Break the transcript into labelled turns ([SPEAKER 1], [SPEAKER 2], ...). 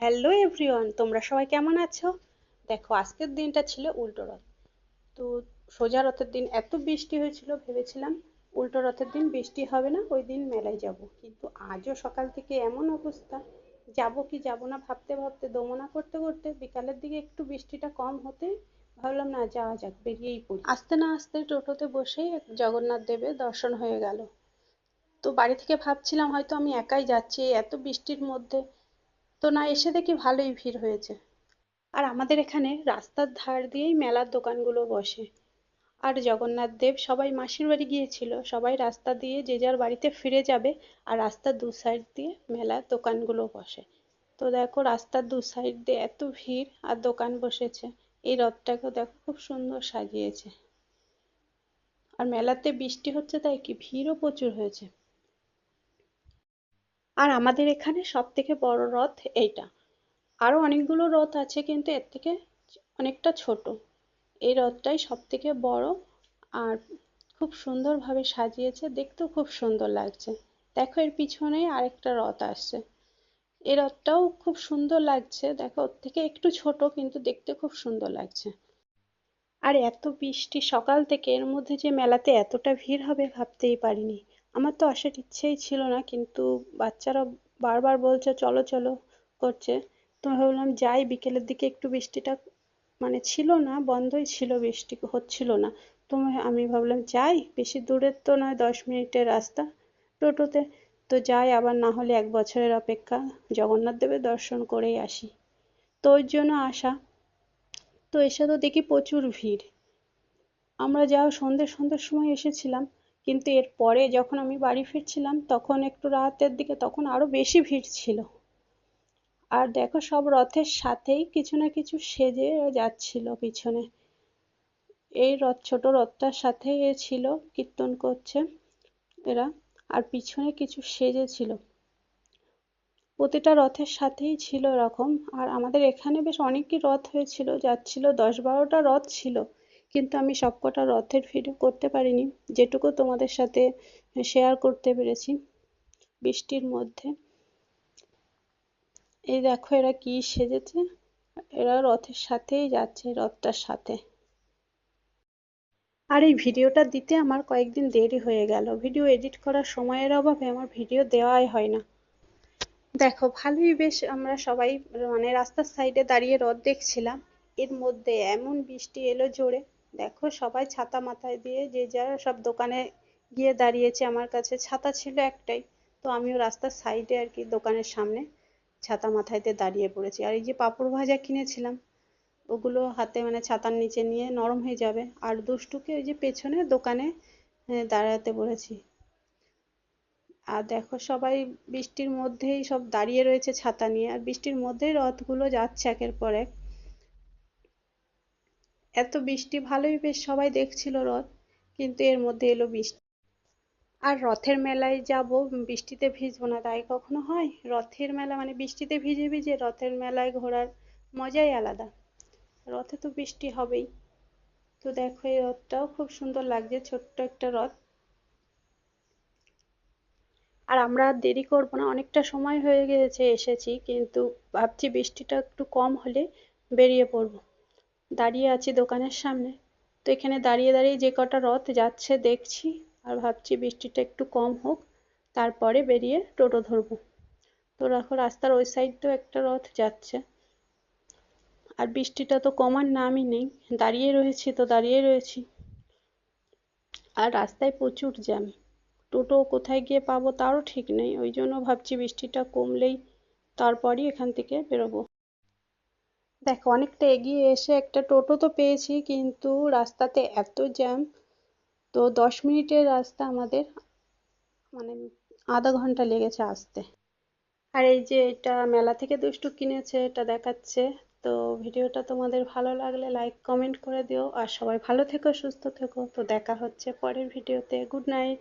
[SPEAKER 1] Hello everyone তোমরা সবাই কেমন আছো? দেখো, আজকের দিনটা ছিল উল্টো রথ। তো সোজা রথের দিন এত বৃষ্টি হয়েছিল, ভেবেছিলাম উল্টো রথের দিন বৃষ্টি হবে না, ওই দিন মেলায় যাব। কিন্তু আজও সকাল থেকে এমন অবস্থা, যাব কি যাব না ভাবতে ভাবতে, দমনা করতে করতে বিকালের দিকে একটু বৃষ্টিটা কম হতে ভাবলাম, না, যাওয়া যাক, বেরিয়েই পড়ি। আসতে না আসতে টোটোতে বসেই জগন্নাথ দেবের দর্শন হয়ে গেল। তো বাড়ি থেকে ভাবছিলাম, হয়তো আমি একাই যাচ্ছি, এত বৃষ্টির মধ্যে তো না, এসে দেখি ভালোই ভিড় হয়েছে। আর আমাদের এখানে রাস্তার ধার দিয়েই মেলার দোকানগুলো বসে। আর জগন্নাথ দেব সবাই মাসির বাড়ি গিয়েছিল। সবাই রাস্তা দিয়ে যে যার বাড়িতে ফিরে যাবে আর রাস্তার দু সাইড দিয়ে মেলার দোকানগুলো বসে। তো দেখো রাস্তার দু সাইড দিয়ে এত ভিড় আর দোকান বসেছে। এই রথটাকেও দেখো খুব সুন্দর সাজিয়েছে। আর মেলাতে বৃষ্টি হচ্ছে তাই কি ভিড়ও প্রচুর হয়েছে। আর আমাদের এখানে সব থেকে বড় রথ এইটা। আরও অনেকগুলো রথ আছে কিন্তু এর থেকে অনেকটা ছোট। এই রথটাই সব থেকে বড় আর খুব সুন্দরভাবে সাজিয়েছে। দেখতেও খুব সুন্দর লাগছে। দেখো এর পিছনেই আরেকটা রথ আসছে। এই রথটাও খুব সুন্দর লাগছে। দেখো ওর থেকে একটু ছোট কিন্তু দেখতে খুব সুন্দর লাগছে। আর এত বৃষ্টি সকাল থেকে এর মধ্যে যে মেলাতে এতটা ভিড় হবে ভাবতেই পারিনি। আমার তো আসার ইচ্ছেই ছিল না, কিন্তু বাচ্চারা বারবার বলছে, চলো চলো, করছে। তো ভাবলাম, যাই, বিকেলের দিকে একটু বৃষ্টিটা মানে ছিল না, বন্ধই ছিল বৃষ্টি, হচ্ছিল না। তো আমি ভাবলাম, যাই, বেশি দূরের তো নয়, দশ মিনিটের রাস্তা টোটোতে। তো যাই, আবার না হলে এক বছরের অপেক্ষা, জগন্নাথ দেবের দর্শন করেই আসি। তো ওই জন্য আসা। তো এসে তো দেখি প্রচুর ভিড়। আমরা যাও, সন্ধ্যে, সন্ধ্যের সময় এসেছিলাম। কিন্তু এর পরে যখন আমি বাড়ি ফিরছিলাম, তখন একটু রাতের দিকে তখন আরও বেশি ভিড় ছিল। আর দেখো সব রথের সাথেই কিছু না কিছু সেজে যাচ্ছিল পিছনে। এই রথ, ছোট রথটার সাথে ছিল, কীর্তন করছে এরা, আর পিছনে কিছু সেজে ছিল প্রতিটা রথের সাথেই ছিল এরকম। আর আমাদের এখানে বেশ অনেকই রথ হয়েছিল, যাচ্ছিল, দশ বারোটা রথ ছিল। কিন্তু আমি সবকটা রথের ভিডিও করতে পারিনি। যেটুকু তোমাদের সাথে শেয়ার করতে পেরেছি বৃষ্টির মধ্যে। এই দেখো এরা কি সেজেছে। এরা রথের সাথেই যাচ্ছে, রথটার সাথে। আর এই ভিডিওটা দিতে আমার কয়েকদিন দেরি হয়ে গেল। ভিডিও এডিট করার সময়ের অভাবে আমার ভিডিও দেওয়াই হয় না। দেখো, ভালোই বেশ আমরা সবাই মানে রাস্তার সাইডে দাঁড়িয়ে রথ দেখছিলাম। এর মধ্যে এমন বৃষ্টি এলো জোরে। দেখো সবাই ছাতা মাথায় দিয়ে যে যার সব দোকানে গিয়ে দাঁড়িয়েছে, আমার কাছে ছাতা ছিল একটাই। তো আমিও রাস্তার সাইডে আর কি দোকানের সামনে ছাতা মাথায় দিয়ে দাঁড়িয়ে পড়েছি। আর এই যে পাঁপড় ভাজা কিনেছিলাম, ওগুলো হাতে মানে ছাতার নিচে নিয়ে নরম হয়ে যাবে। আর দুষ্টুকে ওই যে পেছনে দোকানে দাঁড়াতে বলেছি। আর দেখো সবাই বৃষ্টির মধ্যেই সব দাঁড়িয়ে রয়েছে ছাতা নিয়ে। আর বৃষ্টির মধ্যেই রথগুলো যাচ্ছে একের পর এক। এত বৃষ্টি ভালোই বেশ সবাই দেখছিল রথ, কিন্তু এর মধ্যে এলো বৃষ্টি। আর রথের মেলায় যাব, বৃষ্টিতে ভিজবো না, তাই কখনো হয়? রথের মেলা মানে বৃষ্টিতে ভিজে ভিজে রথের মেলায় ঘোরার মজাই আলাদা। রথে তো বৃষ্টি হবেই। তো দেখো, এই রথটাও খুব সুন্দর লাগছে, ছোট্ট একটা রথ। আর আমরা আর দেরি করব না, অনেকটা সময় হয়ে গেছে এসেছি, কিন্তু ভাবছি বৃষ্টিটা একটু কম হলে বেরিয়ে পড়ব। দাঁড়িয়ে আছি দোকানের সামনে। তো এখানে দাঁড়িয়ে দাঁড়িয়ে যে কটা রথ যাচ্ছে দেখছি আর ভাবছি বৃষ্টিটা একটু কম হোক, তারপরে বেরিয়ে টোটো ধরবো। তো দেখো রাস্তার ওই সাইড তো একটা রথ যাচ্ছে। আর বৃষ্টিটা তো কমার নামই নেই। দাঁড়িয়ে রয়েছি তো দাঁড়িয়ে রয়েছি। আর রাস্তায় প্রচুর জ্যাম। টোটো কোথায় গিয়ে পাবো তারও ঠিক নেই। ওই জন্য ভাবছি বৃষ্টিটা কমলেই তারপরই এখান থেকে বেরোবো। দেখো, অনেকটা এগিয়ে এসে একটা টোটো তো পেয়েছি, কিন্তু রাস্তাতে এত জ্যাম। তো দশ মিনিটের রাস্তা আমাদের মানে আধা ঘণ্টা লেগেছে আসতে। আর এই যে এটা মেলা থেকে দুষ্টু কিনেছে, এটা দেখাচ্ছে। তো ভিডিওটা তোমাদের ভালো লাগলে লাইক কমেন্ট করে দিও। আর সবাই ভালো থেকো, সুস্থ থেকো। তো দেখা হচ্ছে পরের ভিডিওতে। Good night